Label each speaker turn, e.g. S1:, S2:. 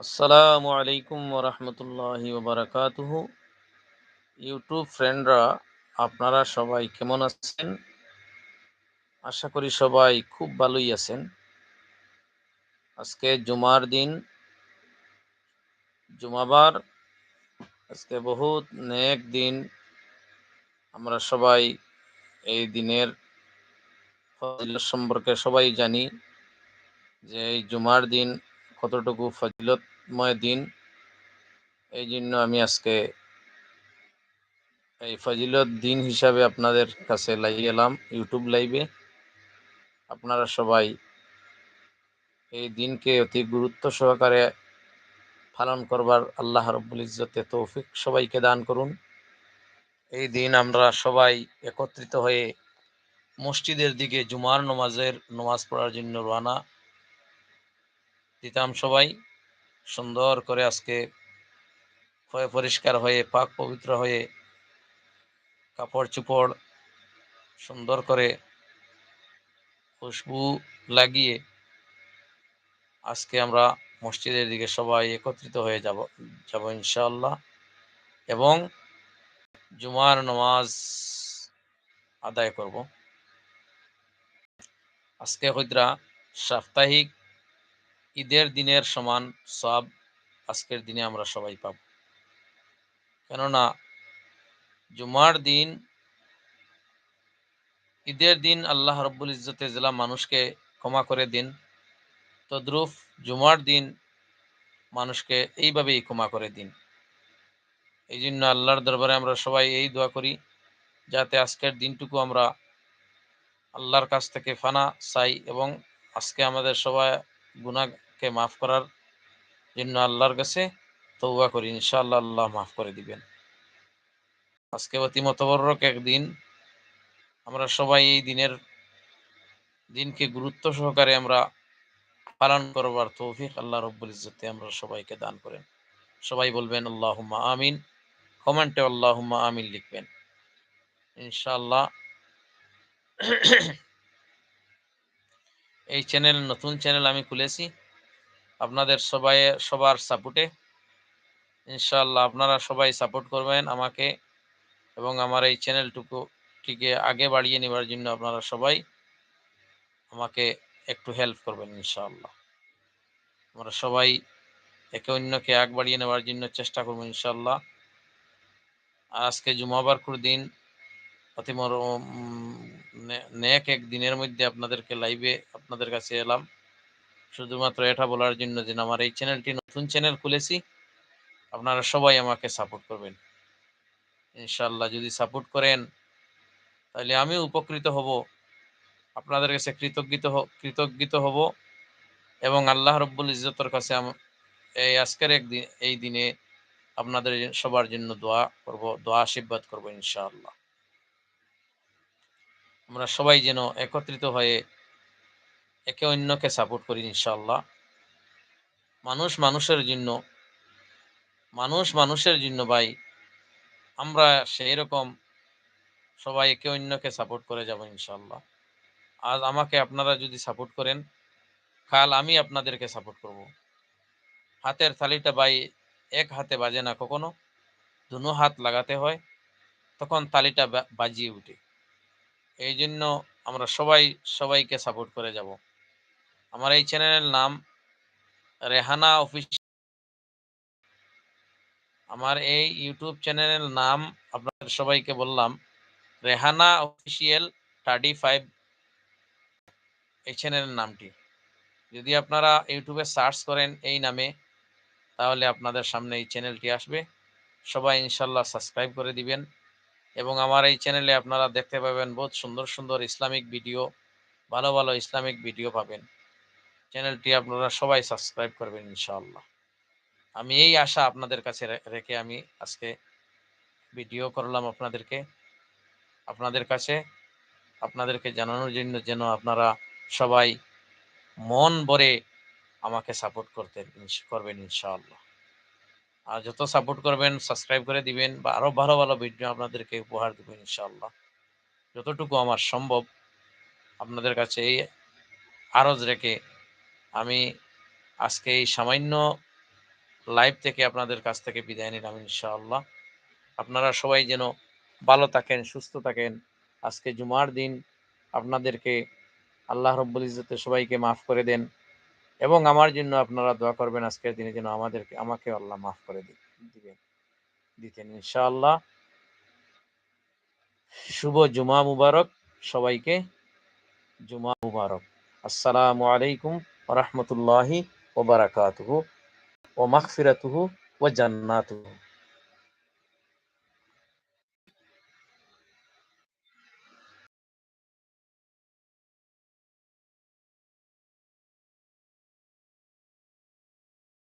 S1: আসসালামু আলাইকুম ওরহমতুল্লাহি ওবরাকাতুহু। ইউটিউব ফ্রেন্ডরা, আপনারা সবাই কেমন আছেন? আশা করি সবাই খুব ভালোই আছেন। আজকে জুমার দিন। জুমাবার আজকে বহুত নেক দিন। আমরা সবাই এই দিনের সম্পর্কে সবাই জানি যে এই জুমার দিন কতটুকু ফজিলতময় দিন, এই জন্য আমি আজকে এই ফজিলত দিন হিসাবে আপনাদের কাছে লাইভ এলাম ইউটিউব লাইভে। আপনারা সবাই এই দিনকে অতি গুরুত্ব সহকারে পালন করবার আল্লাহ রব্বুল ইজ্জতে তৌফিক সবাইকে দান করুন। এই দিন আমরা সবাই একত্রিত হয়ে মসজিদের দিকে জুমার নমাজের নমাজ পড়ার জন্য রানা দিতাম সবাই। সুন্দর করে আজকে পরিষ্কার হয়ে, পাক পবিত্র হয়ে কাপড় চুপড় সুন্দর করে খুশবু লাগিয়ে আজকে আমরা মসজিদের দিকে সবাই একত্রিত হয়ে যাব যাব ইনশাল্লাহ এবং জুমার নামাজ আদায় করব। আজকে হইদ্রা সাপ্তাহিক ঈদের দিনের সমান সব আজকের দিনে আমরা সবাই পাব। কেননা জুমার দিন, ঈদের দিন আল্লাহ রব্বুল ইজ্জতে জেলা মানুষকে ক্ষমা করে দিন। তদ্রুফ জুমার দিন মানুষকে এইভাবেই ক্ষমা করে দিন। এই জন্য আল্লাহর দরবারে আমরা সবাই এই দোয়া করি, যাতে আজকের দিনটুকু আমরা আল্লাহর কাছ থেকে ফানা চাই এবং আজকে আমাদের সবাই গুনাকে মাফ করার জন্য আল্লাহর কাছে তৌবা করি, ইনশাআল্লাহ আল্লাহ মাফ করে দিবেন। আজকে অতি মতবরক একদিন আমরা সবাই এই দিনের দিনকে গুরুত্ব সহকারে আমরা পালন করবার তৌফিক আল্লাহ রব্বুল ইজ্জতে আমরা সবাইকে দান করেন। সবাই বলবেন আল্লাহ আমিন। কমেন্টে আল্লাহ আমিন লিখবেন। ইনশাআল্লাহ এই চ্যানেল নতুন চ্যানেল আমি খুলেছি। আপনাদের সবাই, সবার সাপোর্টে ইনশাল্লাহ আপনারা সবাই সাপোর্ট করবেন আমাকে এবং আমার এই চ্যানেলটুকু টিকে আগে বাড়িয়ে নেবার জন্য আপনারা সবাই আমাকে একটু হেল্প করবেন ইনশাআল্লাহ। আমরা সবাই একে অন্যকে আগ বাড়িয়ে নেওয়ার জন্য চেষ্টা করব ইনশাআল্লাহ। আজকে জুমাবারকুর দিন অতি নেক এক দিনের মধ্যে আপনাদেরকে লাইভে আপনাদের কাছে এলাম। শুধুমাত্র এটা বলার জন্য যে আমার এই চ্যানেলটি নতুন চ্যানেল খুলেছি, আপনারা সবাই আমাকে সাপোর্ট করবেন। ইনশাল্লাহ যদি সাপোর্ট করেন, তাহলে আমি উপকৃত হব, আপনাদের কাছে কৃতজ্ঞিত কৃতজ্ঞিত হব এবং আল্লাহ রব্বুল ইজতের কাছে এই আজকের একদিন এই দিনে আপনাদের সবার জন্য দোয়া করব, দোয়া আশীর্বাদ করব ইনশাআল্লাহ। আমরা সবাই যেন একত্রিত হয়ে একে অন্যকে সাপোর্ট করি ইনশাআল্লাহ। মানুষ মানুষের জন্য, মানুষ মানুষের জন্য ভাই, আমরা সেই রকম সবাই একে অন্যকে সাপোর্ট করে যাব ইনশাল্লাহ আজ আমাকে আপনারা যদি সাপোর্ট করেন, কাল আমি আপনাদেরকে সাপোর্ট করব। হাতের থালিটা বাই এক হাতে বাজে না কখনো। দুনো হাত লাগাতে হয়, তখন তালিটা বাজিয়ে উঠে। এই জন্য আমরা সবাই সবাইকে সাপোর্ট করে যাব। আমার এই চ্যানেলের নাম রেহানা অফিস। আমার এই ইউটিউব চ্যানেলের নাম আপনাদের সবাইকে বললাম, রেহানা অফিসিয়াল থার্টি ফাইভ এই চ্যানেলের নামটি। যদি আপনারা ইউটিউবে সার্চ করেন এই নামে, তাহলে আপনাদের সামনে এই চ্যানেলটি আসবে। সবাই ইনশাল্লাহ সাবস্ক্রাইব করে দিবেন এবং আমার এই চ্যানেলে আপনারা দেখতে পাবেন বহুত সুন্দর সুন্দর ইসলামিক ভিডিও, ভালো ভালো ইসলামিক ভিডিও পাবেন। চ্যানেলটি আপনারা সবাই সাবস্ক্রাইব করবেন, ইনশাআল্লাহ। আমি এই আশা আপনাদের কাছে রেখে আমি আজকে ভিডিও করলাম আপনাদেরকে। আপনাদের কাছে, আপনাদেরকে জানানোর জন্য যেন আপনারা সবাই মন ভরে আমাকে সাপোর্ট করতে করবেন, ইনশাআল্লাহ। আর যত সাপোর্ট করবেন, সাবস্ক্রাইব করে দিবেন বা আরও ভালো ভালো ভিডিও আপনাদেরকে উপহার দেবেন, ইনশাআল্লাহ। যতটুকু আমার সম্ভব, আপনাদের কাছে এই আরজ রেখে আমি আজকে এই সামান্য লাইভ থেকে আপনাদের কাছ থেকে বিদায় নিলাম ইনশাআল্লাহ। আপনারা সবাই যেন ভালো থাকেন, সুস্থ থাকেন। আজকে জুমার দিন, আপনাদেরকে আল্লাহ রব্বুল ইজতে সবাইকে মাফ করে দেন এবং আমার জন্য আপনারা দোয়া করবেন আজকের দিনে যেন আমাদেরকে, আমাকে আল্লাহ মাফ করে দিবেন, দিতেন ইনশাআল্লাহ। শুভ জুমা মুবারক সবাইকে, জুমা মুবারক। আসসালামু আলাইকুম। রহমতুল্লাহি ওবরাকাতহু ও মাগফিরাতুহু ও জান্নাতুহু।